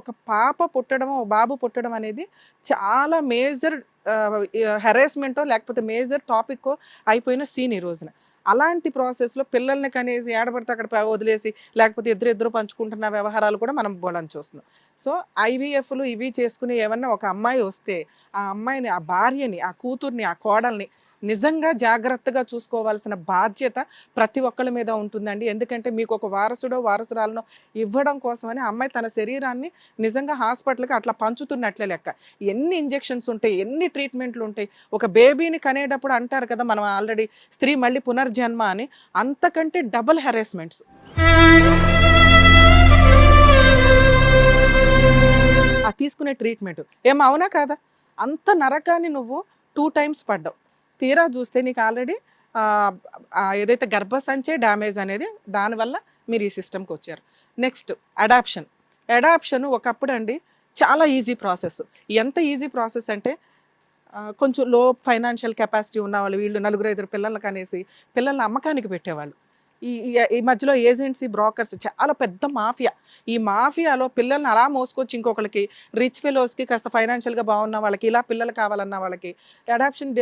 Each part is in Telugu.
ఒక పాప పుట్టడం ఒక బాబు పుట్టడం అనేది చాలా మేజర్ హెరాస్మెంటో లేకపోతే మేజర్ టాపిక్కో అయిపోయిన సీన్ ఈ రోజున. అలాంటి ప్రాసెస్లో పిల్లల్ని కనేసి ఏడబడితే అక్కడ వదిలేసి లేకపోతే ఇద్దరు ఇద్దరు పంచుకుంటున్న వ్యవహారాలు కూడా మనం బోలని చూస్తున్నాం. సో ఐవీఎఫ్లు ఇవి చేసుకుని ఏమన్నా ఒక అమ్మాయి వస్తే ఆ అమ్మాయిని ఆ భార్యని ఆ కూతుర్ని ఆ కోడల్ని నిజంగా జాగ్రత్తగా చూసుకోవాల్సిన బాధ్యత ప్రతి ఒక్కళ్ళ మీద ఉంటుందండి. ఎందుకంటే మీకు ఒక వారసుడో వారసురాలనో ఇవ్వడం కోసమని అమ్మాయి తన శరీరాన్ని నిజంగా హాస్పిటల్కి అట్లా పంచుతున్నట్లే లెక్క. ఎన్ని ఇంజెక్షన్స్ ఉంటాయి ఎన్ని ట్రీట్మెంట్లు ఉంటాయి ఒక బేబీని కనేటప్పుడు అంటారు కదా మనం ఆల్రెడీ స్త్రీ మళ్ళీ పునర్జన్మ అని అంతకంటే డబుల్ హెరాస్మెంట్స్. ఆ తీసుకునే ట్రీట్మెంట్. ఏం అవునా కాదా? అంత నరకాన్ని నువ్వు టూ టైమ్స్ పడ్డావు. తీరా చూస్తే నీకు ఆల్రెడీ ఏదైతే గర్భసంచే డ్యామేజ్ అనేది దానివల్ల మీరు ఈ సిస్టమ్కి వచ్చారు. Next adoption. అడాప్షన్ ఒకప్పుడు అండి చాలా ఈజీ ప్రాసెస్. ఎంత ఈజీ ప్రాసెస్ అంటే కొంచెం లో ఫైనాన్షియల్ కెపాసిటీ ఉన్న వాళ్ళు వీళ్ళు నలుగురు ఐదుగురు పిల్లలకి అనేసి పిల్లల్ని అమ్మకానికి పెట్టేవాళ్ళు. ఈ ఈ- మధ్యలో ఏజెన్సీ బ్రోకర్స్ చాలా పెద్ద మాఫియా. ఈ మాఫియాలో పిల్లల్ని అలా మోసుకొచ్చి ఇంకొకరికి రిచ్ ఫెలోస్కి కాస్త ఫైనాన్షియల్గా బాగున్న వాళ్ళకి ఇలా పిల్లలు కావాలన్న వాళ్ళకి అడాప్షన్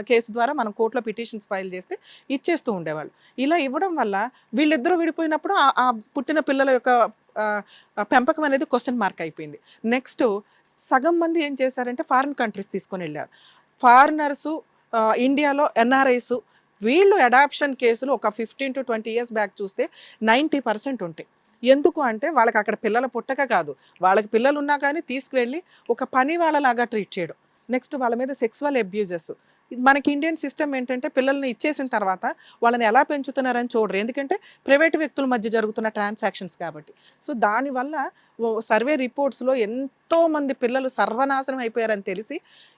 కేసు ద్వారా మనం కోర్టులో పిటిషన్స్ ఫైల్ చేస్తే ఇచ్చేస్తూ ఉండేవాళ్ళు. ఇలా ఇవ్వడం వల్ల వీళ్ళిద్దరూ విడిపోయినప్పుడు ఆ- పుట్టిన పిల్లల యొక్క పెంపకం అనేది క్వశ్చన్ మార్క్ అయిపోయింది. నెక్స్ట్ సగం మంది ఏం చేశారంటే ఫారిన్ కంట్రీస్ తీసుకొని వెళ్ళారు. ఫారినర్సు ఇండియాలో ఎన్ఆర్ఐస్ వీళ్ళు అడాప్షన్ కేసులు ఒక fifteen to twenty years back చూస్తే నైంటీ పర్సెంట్ ఉంటాయి. ఎందుకు అంటే వాళ్ళకి అక్కడ పిల్లల పుట్టక కాదు. వాళ్ళకి పిల్లలు ఉన్నా కానీ తీసుకువెళ్ళి ఒక పని వాళ్ళలాగా ట్రీట్ చేయడం. నెక్స్ట్ వాళ్ళ మీద సెక్సువల్ అబ్యూజెస్ మనకి ఇండియన్ సిస్టమ్ ఏంటంటే పిల్లల్ని ఇచ్చేసిన తర్వాత వాళ్ళని ఎలా పెంచుతున్నారని చూడరు. ఎందుకంటే ప్రైవేట్ వ్యక్తుల మధ్య జరుగుతున్న ట్రాన్సాక్షన్స్ కాబట్టి. సో దానివల్ల సర్వే రిపోర్ట్స్లో ఎంతో మంది పిల్లలు సర్వనాశనం అయిపోయారని తెలిసి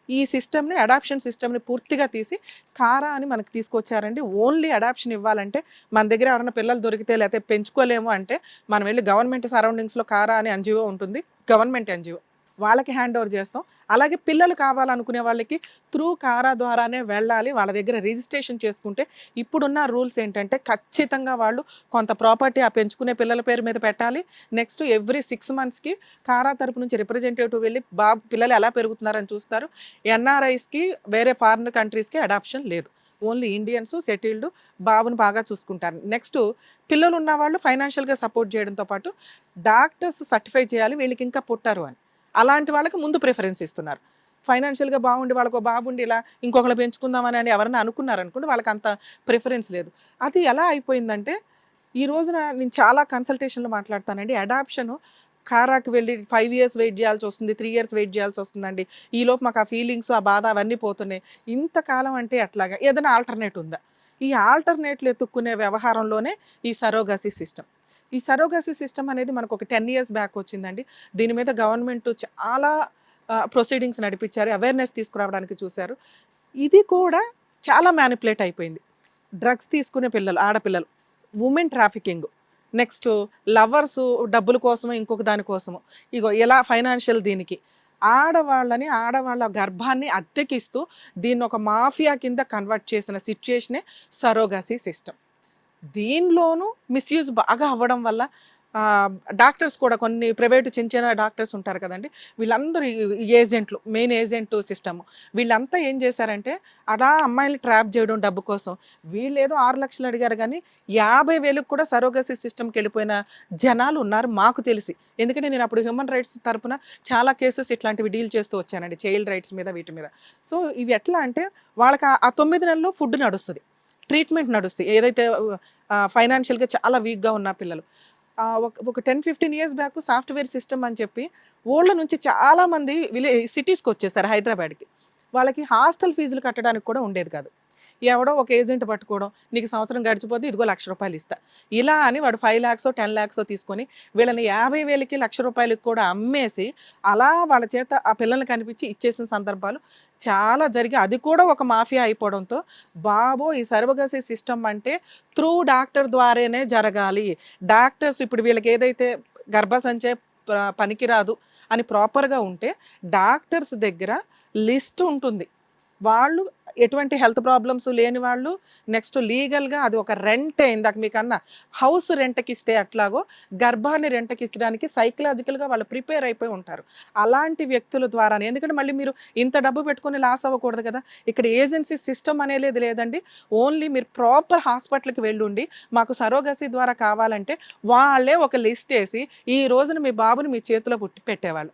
ఈ సిస్టమ్ని అడాప్షన్ సిస్టమ్ని పూర్తిగా తీసి కారా అని మనకు తీసుకొచ్చారండి. ఓన్లీ అడాప్షన్ ఇవ్వాలంటే మన దగ్గర ఎవరైనా పిల్లలు దొరికితే లేకపోతే పెంచుకోలేము అంటే మనం వెళ్ళి గవర్నమెంట్ సరౌండింగ్స్లో కారా అని ఎన్జిఓ ఉంటుంది. Government NGO. వాళ్ళకి హ్యాండ్ ఓవర్ చేస్తాం. అలాగే పిల్లలు కావాలనుకునే వాళ్ళకి త్రూ కారా ద్వారానే వెళ్ళాలి. వాళ్ళ దగ్గర రిజిస్ట్రేషన్ చేసుకుంటే ఇప్పుడున్న రూల్స్ ఏంటంటే ఖచ్చితంగా వాళ్ళు కొంత ప్రాపర్టీ ఆ పెంచుకునే పిల్లల పేరు మీద పెట్టాలి. నెక్స్ట్ ఎవ్రీ సిక్స్ మంత్స్కి కారా తరపు నుంచి రిప్రజెంటేటివ్ వెళ్ళి బాబు పిల్లలు ఎలా పెరుగుతున్నారని చూస్తారు. ఎన్ఆర్ఐస్కి వేరే ఫారిన్ కంట్రీస్కి అడాప్షన్ లేదు. ఓన్లీ ఇండియన్స్ సెటిల్డ్ బాబుని బాగా చూసుకుంటారు. నెక్స్ట్ పిల్లలు ఉన్న వాళ్ళు ఫైనాన్షియల్గా సపోర్ట్ చేయడంతో పాటు డాక్టర్స్ సర్టిఫై చేయాలి. వీళ్ళకి ఇంకా పుట్టారు అని. అలాంటి వాళ్ళకి ముందు ప్రిఫరెన్స్ ఇస్తున్నారు. ఫైనాన్షియల్గా బాగుండి వాళ్ళకు బాగుండి ఇలా ఇంకొకరు పెంచుకుందామని అని ఎవరైనా అనుకున్నారనుకోండి వాళ్ళకి అంత ప్రిఫరెన్స్ లేదు. అది ఎలా అయిపోయిందంటే ఈ రోజున నేను చాలా కన్సల్టేషన్లో మాట్లాడతానండి. అడాప్షన్ కారాకి వెళ్ళి ఫైవ్ ఇయర్స్ వెయిట్ చేయాల్సి వస్తుంది త్రీ ఇయర్స్ వెయిట్ చేయాల్సి వస్తుందండి. ఈలోపు మాకు ఆ ఫీలింగ్స్ ఆ బాధ అవన్నీ పోతున్నాయి. ఇంతకాలం అంటే అట్లాగా ఏదైనా ఆల్టర్నేట్ ఉందా? ఈ ఆల్టర్నేట్లు ఎత్తుక్కునే వ్యవహారంలోనే ఈ సరోగసి సిస్టమ్ ఈ సరోగసి సిస్టమ్ అనేది మనకు ఒక టెన్ ఇయర్స్ బ్యాక్ వచ్చిందండి. దీని మీద గవర్నమెంట్ చాలా ప్రొసీడింగ్స్ నడిపించారు. అవేర్నెస్ తీసుకురావడానికి చూశారు. ఇది కూడా చాలా మ్యానిపులేట్ అయిపోయింది. డ్రగ్స్ తీసుకునే పిల్లలు ఆడపిల్లలు ఉమెన్ ట్రాఫికింగ్. నెక్స్ట్ లవర్స్ డబ్బుల కోసము ఇంకొక దానికోసము ఇగో ఇలా ఫైనాన్షియల్ దీనికి? ఆడవాళ్ళని ఆడవాళ్ళ గర్భాన్ని అద్దెకిస్తూ దీన్ని ఒక మాఫియా కింద కన్వర్ట్ చేసిన సిచ్యుయేషనే సరోగసి సిస్టమ్. దీనిలోనూ మిస్యూజ్ బాగా అవ్వడం వల్ల డాక్టర్స్ కూడా కొన్ని ప్రైవేటు చిన్న చిన్న డాక్టర్స్ ఉంటారు కదండి వీళ్ళందరూ ఏజెంట్లు మెయిన్ ఏజెంట్ సిస్టమ్ వీళ్ళంతా ఏం చేశారంటే అలా అమ్మాయిలు ట్రాప్ చేయడం డబ్బు కోసం. వీళ్ళు ఏదో ఆరు లక్షలు అడిగారు కానీ యాభై వేలకు కూడా సరోగసి సిస్టమ్కి వెళ్ళిపోయిన జనాలు ఉన్నారు మాకు తెలిసి. ఎందుకంటే నేను అప్పుడు హ్యూమన్ రైట్స్ తరఫున చాలా కేసెస్ ఇట్లాంటివి డీల్ చేస్తూ వచ్చానండి చైల్డ్ రైట్స్ మీద వీటి మీద. సో ఇవి ఎట్లా అంటే వాళ్ళకి ఆ తొమ్మిది నెలల్లో ఫుడ్ నడుస్తుంది. ట్రీట్మెంట్ నడుస్తాయి. ఏదైతే ఫైనాన్షియల్గా చాలా వీక్గా ఉన్న పిల్లలు. ఒక ఒక ten fifteen years back software system అని చెప్పి ఓళ్ళ నుంచి చాలా మంది విలే సిటీస్కి వచ్చేసారు హైదరాబాద్కి. వాళ్ళకి హాస్టల్ ఫీజులు కట్టడానికి కూడా ఉండేది కాదు. ఎవడో ఒక ఏజెంట్ పట్టుకోవడం నీకు సంవత్సరం గడిచిపోతే ఇదిగో లక్ష రూపాయలు ఇస్తా. ఇలా అని వాడు ఫైవ్ ల్యాక్సో టెన్ ల్యాక్సో తీసుకొని వీళ్ళని యాభై వేలకి లక్ష రూపాయలకి కూడా అమ్మేసి అలా వాళ్ళ చేత ఆ పిల్లల్ని కనిపించి ఇచ్చేసిన సందర్భాలు చాలా జరిగి అది కూడా ఒక మాఫియా అయిపోవడంతో బాబో ఈ సర్వగసి సిస్టమ్ అంటే త్రూ డాక్టర్ ద్వారానే జరగాలి. డాక్టర్స్ ఇప్పుడు వీళ్ళకి ఏదైతే గర్భసంచే పనికిరాదు అని ప్రాపర్గా ఉంటే డాక్టర్స్ దగ్గర లిస్ట్ ఉంటుంది. వాళ్ళు ఎటువంటి హెల్త్ ప్రాబ్లమ్స్ లేని వాళ్ళు నెక్స్ట్ లీగల్గా అది ఒక రెంటే ఇందాక మీకు అన్న హౌస్ రెంట్కి ఇస్తే అట్లాగో గర్భాన్ని రెంట్కి ఇచ్చడానికి సైకలాజికల్గా వాళ్ళు ప్రిపేర్ అయిపోయి ఉంటారు. అలాంటి వ్యక్తుల ద్వారా ఎందుకంటే మళ్ళీ మీరు ఇంత డబ్బు పెట్టుకొని లాస్ అవ్వకూడదు కదా. ఇక్కడ ఏజెన్సీ సిస్టమ్ అనేది లేదండి. ఓన్లీ మీరు ప్రాపర్ హాస్పిటల్కి వెళ్ళుండి మాకు సరోగసి ద్వారా కావాలంటే వాళ్ళే ఒక లిస్ట్ వేసి ఈ రోజున మీ బాబుని మీ చేతిలో పుట్టి పెట్టేవాళ్ళు.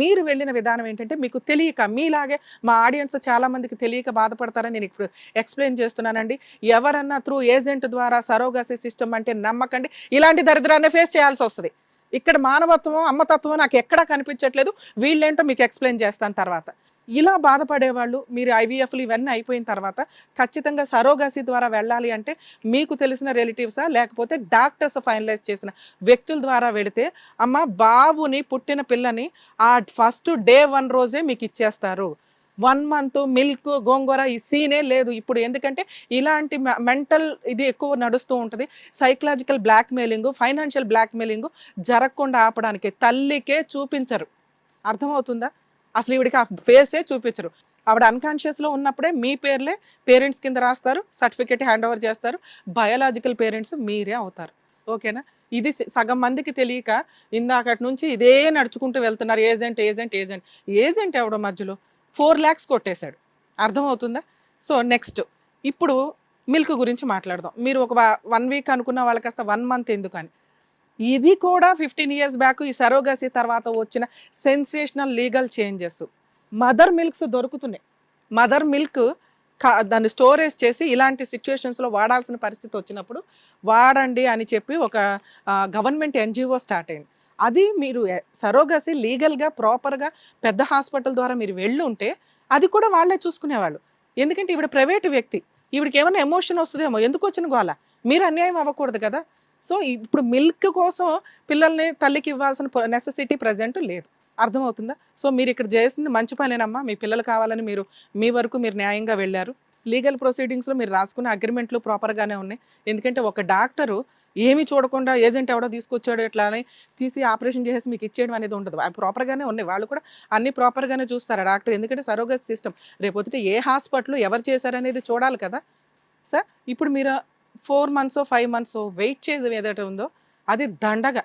మీరు వెళ్ళిన విధానం ఏంటంటే మీకు తెలియక మీలాగే మా ఆడియన్స్ చాలామందికి తెలియక బాధపడతారని నేను ఇప్పుడు ఎక్స్ప్లెయిన్ చేస్తున్నానండి. ఎవరన్నా త్రూ ఏజెంట్ ద్వారా సరోగసి సిస్టమ్ అంటే నమ్మకండి. ఇలాంటి దరిద్రాన్ని ఫేస్ చేయాల్సి వస్తుంది. ఇక్కడ మానవత్వం అమ్మతత్వం నాకు ఎక్కడా కనిపించట్లేదు. వీళ్ళేంటో మీకు ఎక్స్ప్లెయిన్ చేస్తాను తర్వాత. ఇలా బాధపడేవాళ్ళు మీరు ఐవీఎఫ్లు ఇవన్నీ అయిపోయిన తర్వాత ఖచ్చితంగా సరోగసి ద్వారా వెళ్ళాలి అంటే మీకు తెలిసిన రిలేటివ్సా లేకపోతే డాక్టర్స్ ఫైనలైజ్ చేసిన వ్యక్తుల ద్వారా వెళితే అమ్మ బాబుని పుట్టిన పిల్లని ఆ ఫస్ట్ డే వన్ రోజే మీకు ఇచ్చేస్తారు. వన్ మంత్ మిల్క్ గోంగూర ఈ సీనే లేదు ఇప్పుడు. ఎందుకంటే ఇలాంటి మెంటల్ ఇది ఎక్కువ నడుస్తూ ఉంటుంది. సైకలాజికల్ బ్లాక్మెయిలింగ్ ఫైనాన్షియల్ బ్లాక్మెయిలింగ్ జరగకుండా ఆపడానికి తల్లికే చూపించరు. అర్థమవుతుందా? అసలు ఈవిడికి ఆ ఫేసే చూపించరు. ఆవిడ అన్కాన్షియస్లో ఉన్నప్పుడే మీ పేర్లే పేరెంట్స్ కింద రాస్తారు సర్టిఫికేట్ హ్యాండ్ ఓవర్ చేస్తారు బయాలజికల్ పేరెంట్స్ మీరే అవుతారు. ఓకేనా? ఇది సగం మందికి తెలియక ఇందాకటి నుంచి ఇదే నడుచుకుంటూ వెళ్తున్నారు ఏజెంట్ ఏజెంట్ ఏజెంట్ ఏజెంట్ ఎవడో మధ్యలో? ఫోర్ ల్యాక్స్ కొట్టేశాడు. అర్థమవుతుందా? సో నెక్స్ట్ ఇప్పుడు మిల్క్ గురించి మాట్లాడదాం. మీరు ఒక వన్ వీక్ అనుకున్న వాళ్ళకి కాస్త వన్ మంత్ ఎందుకని? ఇది కూడా ఫిఫ్టీన్ ఇయర్స్ బ్యాక్ ఈ సరోగసి తర్వాత వచ్చిన sensational legal changes mother milks దొరుకుతున్నాయి. మదర్ మిల్క్ దాన్ని స్టోరేజ్ చేసి ఇలాంటి సిచ్యువేషన్స్లో వాడాల్సిన పరిస్థితి వచ్చినప్పుడు వాడండి అని చెప్పి ఒక గవర్నమెంట్ ఎన్జిఓ స్టార్ట్ అయింది. అది మీరు సరోగసి లీగల్గా ప్రాపర్గా పెద్ద హాస్పిటల్ ద్వారా మీరు వెళ్ళి ఉంటే అది కూడా వాళ్ళే చూసుకునేవాళ్ళు. ఎందుకంటే ఇవిడ ప్రైవేట్ వ్యక్తి. ఈవిడికి ఏమైనా ఎమోషన్ వస్తుందేమో ఎందుకు వచ్చిన గోల? మీరు అన్యాయం అవ్వకూడదు కదా? సో ఇప్పుడు మిల్క్ కోసం పిల్లల్ని తల్లికి ఇవ్వాల్సిన నెసెసిటీ ప్రజెంట్ లేదు. అర్థమవుతుందా? సో మీరు ఇక్కడ చేసింది మంచి పనేనమ్మా. మీ పిల్లలు కావాలని మీరు మీ వరకు మీరు న్యాయంగా వెళ్ళారు. లీగల్ ప్రొసీడింగ్స్లో మీరు రాసుకున్న అగ్రిమెంట్లు ప్రాపర్గానే ఉన్నాయి. ఎందుకంటే ఒక డాక్టరు ఏమీ చూడకుండా ఏజెంట్ ఎవడో తీసుకొచ్చాడు ఇట్లా అని తీసి ఆపరేషన్ చేసి మీకు ఇచ్చేయడం అనేది ఉండదు. అవి ప్రాపర్గానే ఉన్నాయి. వాళ్ళు కూడా అన్ని ప్రాపర్గానే చూస్తారు డాక్టర్? ఎందుకంటే సరోగస్ సిస్టమ్. రేపొద్దుట ఏ హాస్పిటల్ ఎవరు చేశారనేది చూడాలి కదా. సార్ ఇప్పుడు మీరు four months five months wait చేసి ఏదైతే ఉందో అది దండగా.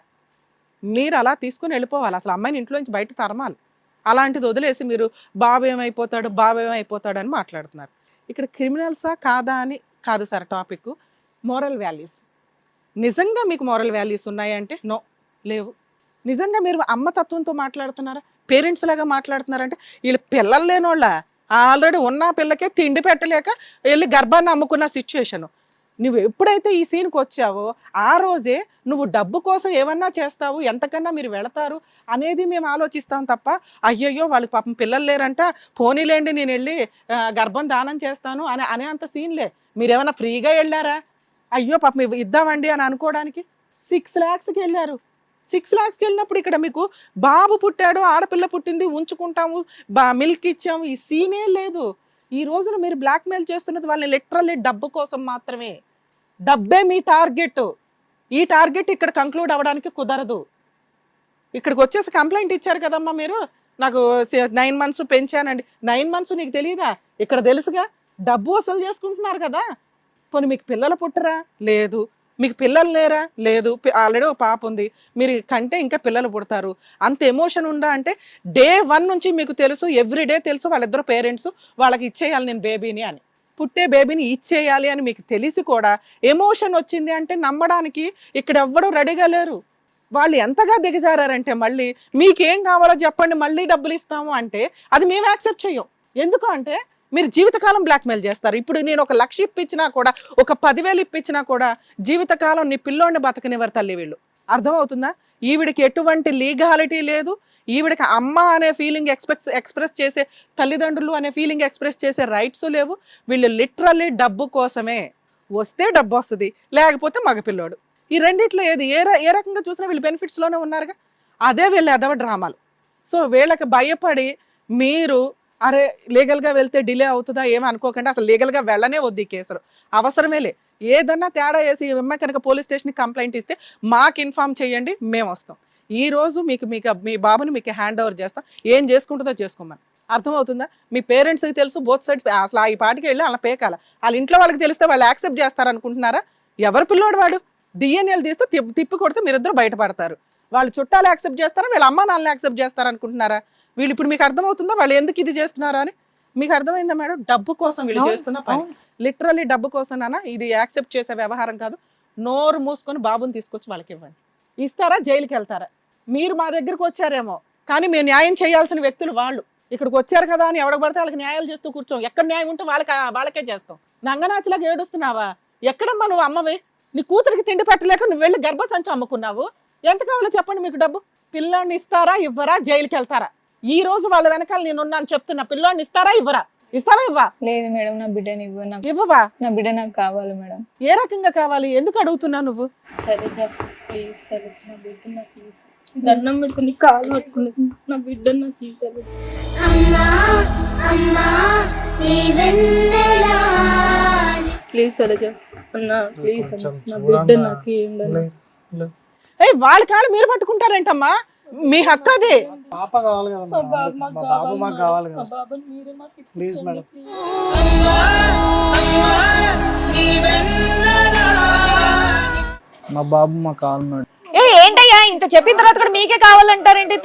మీరు అలా తీసుకుని వెళ్ళిపోవాలి. అసలు అమ్మాయిని ఇంట్లో నుంచి బయట తరమాలి. అలాంటిది వదిలేసి మీరు బాబు ఏమైపోతాడు బాబు ఏమైపోతాడు అని మాట్లాడుతున్నారు. ఇక్కడ క్రిమినల్సా కాదా అని కాదు సార్ టాపిక్. Moral values. నిజంగా మీకు మోరల్ వాల్యూస్ ఉన్నాయంటే నో లేవు. నిజంగా మీరు అమ్మ తత్వంతో మాట్లాడుతున్నారా? పేరెంట్స్ లాగా మాట్లాడుతున్నారంటే వీళ్ళు పిల్లలు లేనోళ్ళ. ఆల్రెడీ ఉన్న పిల్లకే తిండి పెట్టలేక వెళ్ళి గర్భాన్ని అమ్ముకున్న సిచ్యువేషను నువ్వు ఎప్పుడైతే ఈ సీన్కి వచ్చావో ఆ రోజే నువ్వు డబ్బు కోసం ఏమన్నా చేస్తావు? ఎంతకన్నా మీరు వెళతారు? అనేది మేము ఆలోచిస్తాం తప్ప అయ్యయ్యో! వాళ్ళకి పాపం పిల్లలు లేరంట. పోనీలేండి నేను వెళ్ళి గర్భం దానం చేస్తాను అని అనే అంత సీన్లే. మీరేమన్నా ఫ్రీగా వెళ్ళారా? అయ్యో! పాపం ఇద్దామండి అని అనుకోవడానికి సిక్స్ ల్యాక్స్కి వెళ్ళారు. సిక్స్ ల్యాక్స్కి వెళ్ళినప్పుడు ఇక్కడ మీకు బాబు పుట్టాడు ఆడపిల్ల పుట్టింది ఉంచుకుంటాము బా మిల్క్ ఇచ్చాము ఈ సీనే లేదు. ఈ రోజున మీరు బ్లాక్మెయిల్ చేస్తున్నది వాళ్ళని లిటరల్లీ డబ్బు కోసం మాత్రమే. డబ్బే మీ టార్గెట్. ఈ టార్గెట్ ఇక్కడ కంక్లూడ్ అవ్వడానికి కుదరదు. ఇక్కడికి వచ్చేసి కంప్లైంట్ ఇచ్చారు కదమ్మా మీరు? నాకు నైన్ మంత్స్ పెంచానండి. నైన్ మంత్స్ నీకు తెలియదా ఇక్కడ తెలుసుగా? డబ్బు వసూలు చేసుకుంటున్నారు కదా? పోనీ మీకు పిల్లలు పుట్టరా? లేదు. మీకు పిల్లలు లేరా? లేదు. ఆల్రెడీ ఒక పాప ఉంది. మీరు కంటే ఇంకా పిల్లలు పుడతారు. అంత ఎమోషన్ ఉందా అంటే డే వన్ నుంచి మీకు తెలుసు ఎవ్రీ డే తెలుసు వాళ్ళిద్దరు పేరెంట్స్ వాళ్ళకి ఇచ్చేయాలి నేను బేబీని అని. పుట్టే బేబీని ఇచ్చేయాలి అని మీకు తెలిసి కూడా ఎమోషన్ వచ్చింది అంటే నమ్మడానికి ఇక్కడ ఎవ్వరూ రెడీగా లేరు. వాళ్ళు ఎంతగా దిగజారంటే మళ్ళీ మీకేం కావాలో చెప్పండి మళ్ళీ డబ్బులు ఇస్తాము అంటే అది మేము యాక్సెప్ట్ చేయం ఎందుకు అంటే మీరు జీవితకాలం బ్లాక్మెయిల్ చేస్తారు. ఇప్పుడు నేను ఒక లక్ష ఇప్పించినా కూడా ఒక పదివేలు ఇప్పించినా కూడా జీవితకాలం నీ పిల్లోడిని బతకనివ్వరు తల్లి వీళ్ళు. అర్థమవుతుందా? ఈవిడికి ఎటువంటి లీగాలిటీ లేదు. ఈవిడికి అమ్మ అనే ఫీలింగ్ ఎక్స్ప్రెస్ ఎక్స్ప్రెస్ చేసే తల్లిదండ్రులు అనే ఫీలింగ్ ఎక్స్ప్రెస్ చేసే రైట్స్ లేవు. వీళ్ళు లిటరల్లీ డబ్బు కోసమే వస్తే డబ్బు వస్తుంది లేకపోతే మగపిల్లోడు. ఈ రెండిట్లో ఏది? ఏ ఏ రకంగా చూసినా వీళ్ళు బెనిఫిట్స్లోనే ఉన్నారుగా? అదే వీళ్ళు ఎదవ డ్రామాలు. సో వీళ్ళకి భయపడి మీరు అరే లీగల్గా వెళ్తే డిలే అవుతుందా ఏమనుకోకుండా అనుకోకుండా. అసలు లీగల్గా వెళ్ళనే వద్దు ఈ కేసులు. అవసరమే లే. ఏదన్నా తేడా వేసి అమ్మాయి కనుక పోలీస్ స్టేషన్కి కంప్లైంట్ ఇస్తే మాకు ఇన్ఫామ్ చేయండి మేము వస్తాం. ఈ రోజు మీకు మీకు మీ బాబుని మీకు హ్యాండ్ ఓవర్ చేస్తాం. ఏం చేసుకుంటుందో చేసుకోమని. అర్థమవుతుందా? మీ పేరెంట్స్కి తెలుసు బోత్ సైడ్ అసలు ఈ పాటికి వెళ్ళి అలా పేకాల. వాళ్ళ ఇంట్లో వాళ్ళకి తెలిస్తే వాళ్ళు యాక్సెప్ట్ చేస్తారనుకుంటున్నారా? ఎవరు పిల్లోడు వాడు? డిఎన్ఏలు తీస్తే తిప్పి తిప్పి కొడితే మీరిద్దరు బయటపడతారు. వాళ్ళు చుట్టాలు యాక్సెప్ట్ చేస్తారా? వీళ్ళ అమ్మ నాన్నలు యాక్సెప్ట్ చేస్తారనుకుంటున్నారా? వీళ్ళు ఇప్పుడు మీకు అర్థమవుతుందా? వాళ్ళు ఎందుకు ఇది చేస్తున్నారా అని? మీకు అర్థమైందా మేడం? డబ్బు కోసం వీళ్ళు చేస్తున్న పని. లిటరలీ డబ్బు కోసం నాన్న ఇది యాక్సెప్ట్ చేసే వ్యవహారం కాదు. నోరు మూసుకొని బాబుని తీసుకొచ్చి వాళ్ళకి ఇవ్వండి. ఇస్తారా? జైలుకి వెళ్తారా? మీరు మా దగ్గరకు వచ్చారేమో. కానీ మేము న్యాయం చేయాల్సిన వ్యక్తులు వాళ్ళు. ఇక్కడికి వచ్చారు కదా అని ఎవడకు పడితే వాళ్ళకి న్యాయాలు చేస్తూ కూర్చోం. ఎక్కడ న్యాయం ఉంటే వాళ్ళకి వాళ్ళకే చేస్తాం. నంగనాచిలాగా ఏడుస్తున్నావా? ఎక్కడమ్మా నువ్వు అమ్మవి? నీ కూతురికి తిండి పెట్టలేక నువ్వు వెళ్ళి గర్భసంచి అమ్ముకున్నావు. ఎంత కావాలో చెప్పండి మీకు డబ్బు? పిల్లాడిని ఇస్తారా? ఇవ్వరా? జైలుకి వెళ్తారా? ఈ రోజు వాళ్ళ వెనకాల నేనున్నాను చెప్తున్నా. పిల్లాడిని ఇస్తారా? ఇవ్వరా? ఇస్తావా ఇవ్వా? లేదు మేడం నా బిడ్డని ఇవ్వ నాకు ఇవ్వవా? నా బిడ్డ నాకు కావాలి మేడం. ఏ రకంగా కావాలి? ఎందుకు అడుగుతున్నావు నువ్వు? సరేజ ప్లీజ్ సరేజ నా బిడ్డ నాకు ప్లీజ్ దండం పెడుతుంది కాలు పట్టుకునేసి నా బిడ్డ నాకు ప్లీజ్ సరేజ అన్న ప్లీజ్ నా. బిడ్డ వాళ్ళ కాళ్ళు మీరు పట్టుకుంటారేంటమ్మా? మీ హక్కు అది. పాప కావాలి కదా మా. బాబు మాకు కావాలి కదా. బాబుని మీరే మాకు ప్లీజ్ మేడం. మా బాబు మాకు కావాలి మేడం. ఏ ఏంటయ్యా? ఇంత చెప్పిన తర్వాత కూడా మీకే కావాలంటారేంటి?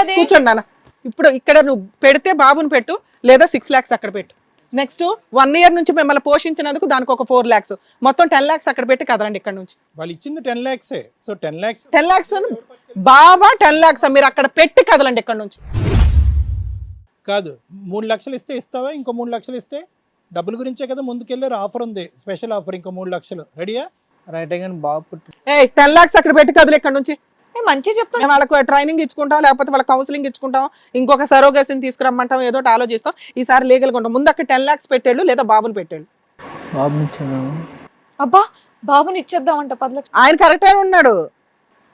అది కూర్చోండి నాన్న. ఇప్పుడు ఇక్కడ నువ్వు పెడితే బాబుని పెట్టు లేదా సిక్స్ ల్యాక్స్ అక్కడ పెట్టు. నెక్స్ట్ వన్ ఇయర్ నుంచి మిమ్మల్ని పోషించినందుకు దానికి ఒక ఫోర్ ల్యాక్స్ మొత్తం టెన్ ల్యాక్స్ అక్కడ పెట్టి కదలండి ఇక్కడ నుంచి. వాళ్ళు ఇచ్చింది ten ల్యాక్సే so ten lakhs ten lakhs బాబా టెన్ ల్యాక్స్ మీరు అక్కడ పెట్టి కదలండి ఇక్కడ నుంచి. కాదు మూడు లక్షలు ఇస్తే ఇస్తావా? ఇంకో మూడు లక్షలు ఇస్తే? డబ్బుల గురించే కదా ముందుకెళ్ళారు. ఆఫర్ ఉంది. స్పెషల్ ఆఫర్ ఇంకో మూడు లక్షలు. రెడీయా రైట్ కానీ బాబు పుట్టి ఏ టెన్ ల్యాక్స్ అక్కడ పెట్టి కదలు ఇక్కడ నుంచి. ఏ, మంచిగా చెప్తున్నా. మేము వాళ్ళకు ట్రైనింగ్ ఇచ్చుకుంటాం లేకపోతే వాళ్ళ కౌన్సిలింగ్ ఇచ్చుకుంటాం ఇంకొక సరోగేసిని తీసుకురమ్మంటాం ఏదో ఆలోచిస్తాం. ఈసారి లీగల్గా ఉంటాం. ముందు అక్కడ టెన్ ల్యాక్స్ పెట్టేళ్ళు లేదా బాబుని ఇచ్చాను అబ్బా బాబుని ఇచ్చేద్దామంట పది లక్షలు ఆయన కరెక్టే ఉన్నాడు.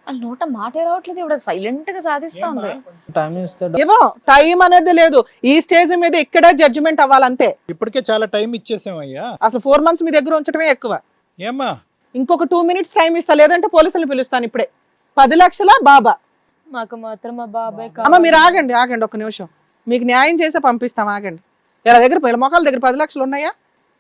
ఆ నోట మాట రావట్లేదు ఇవిడ సైలెంట్గా సాధిస్తా ఉంది టైం ఇస్తే ఏమో టైం అనేది లేదు. ఈ స్టేజ్ మీద ఇక్కడే జడ్జిమెంట్ అవ్వాలంతే. ఇప్పటికే చాలా టైం ఇచ్చేసామయ్యా. అసలు ఫోర్ మంత్స్ మీ దగ్గర ఉంచడమే ఎక్కువ. ఏమ్మా? ఇంకొక టూ మినిట్స్ టైం ఇస్తా లేదంటే పోలీసులు పిలుస్తాను ఇప్పుడే. పది లక్షల బాబా? మాకు మాత్రం మా బాబాయ్ అమ్మ మీరు ఆగండి ఆగండి ఒక నిమిషం. మీకు న్యాయం చేసే పంపిస్తాం ఆగండి. ఇలా దగ్గర వీళ్ళ మొక్కల దగ్గర పది లక్షలు ఉన్నాయా?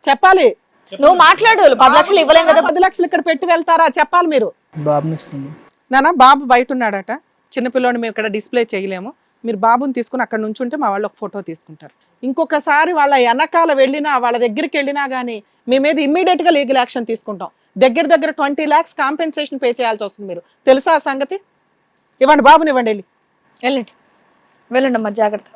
చెప్పాలి. నువ్వు మాట్లాడు పది లక్షలు ఇవ్వలేం కదా. పది లక్షలు ఇక్కడ పెట్టి వెళ్తారా? చెప్పాలి మీరు. బాబుని ఇస్తుంది నాన్న బాబు బయట ఉన్నాడట. చిన్నపిల్లని మేము ఇక్కడ డిస్ప్లే చేయలేము. మీరు బాబుని తీసుకుని అక్కడ నుంచి ఉంటే మా వాళ్ళు ఒక ఫోటో తీసుకుంటారు. ఇంకొకసారి వాళ్ళ వెనకాల వెళ్ళినా వాళ్ళ దగ్గరికి వెళ్ళినా కానీ మీ మీద ఇమ్మీడియట్గా లీగల్ యాక్షన్ తీసుకుంటాం. దగ్గర దగ్గర ట్వంటీ ల్యాక్స్ కాంపెన్సేషన్ పే చేయాల్సి వస్తుంది మీరు. తెలుసా ఆ సంగతి? ఇవ్వండి బాబుని ఇవ్వండి వెళ్ళి. వెళ్ళండి. వెళ్ళండి అమ్మా జాగ్రత్త.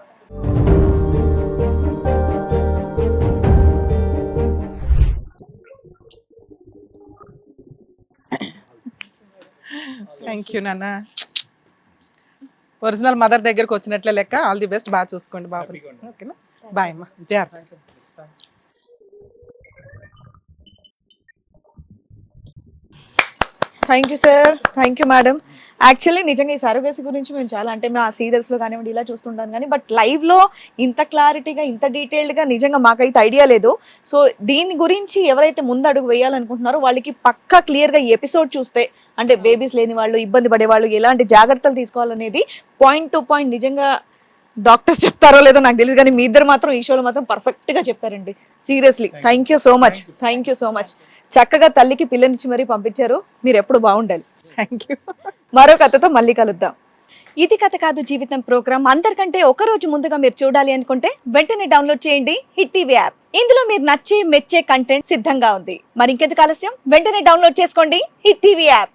థ్యాంక్ యూ నాన్న. ఒరిజినల్ మదర్ దగ్గరకు వచ్చినట్లే లెక్క. ఆల్ ది బెస్ట్ బాగా చూసుకోండి బాబు ఓకేనా బాయ్ అమ్మా జాగ్రత్త. Thank you sir thank you madam actually నిజంగా ఈ సరోగేసి గురించి మేము చాలా అంటే మేము ఆ సీరియల్స్లో కానివ్వండి ఇలా చూస్తుంటాం కానీ బట్ లైవ్లో ఇంత క్లారిటీగా ఇంత డీటెయిల్డ్గా నిజంగా మాకైతే ఐడియా లేదు. సో దీని గురించి ఎవరైతే ముందు అడుగు వేయాలనుకుంటున్నారో వాళ్ళకి పక్కా క్లియర్గా ఈ ఎపిసోడ్ చూస్తే అంటే బేబీస్ లేని వాళ్ళు ఇబ్బంది పడే వాళ్ళు ఎలాంటి జాగ్రత్తలు తీసుకోవాలనేది పాయింట్ టు పాయింట్ నిజంగా డాక్టర్స్ చెప్తారో లేదో నాకు తెలియదు కానీ మీ ఇద్దరు మాత్రం ఈ షోలో మాత్రం పర్ఫెక్ట్గా చెప్పారండి. Seriously thank you so much thank you so much చక్కగా తల్లికి పిల్లనిచ్చి మరీ పంపించారు. మీరు ఎప్పుడు బాగుండాలి. థ్యాంక్ యూ మరో కథతో మళ్ళీ కలుద్దాం. ఇది కథ కాదు జీవితం ప్రోగ్రామ్. అందరికంటే ఒక రోజు ముందుగా మీరు చూడాలి అనుకుంటే వెంటనే డౌన్లోడ్ చేయండి హిట్ టీవీ యాప్. ఇందులో మీరు నచ్చే మెచ్చే కంటెంట్ సిద్ధంగా ఉంది. మరి ఇంకెందుకు ఆలస్యం? వెంటనే డౌన్లోడ్ చేసుకోండి హిట్ టీవీ యాప్.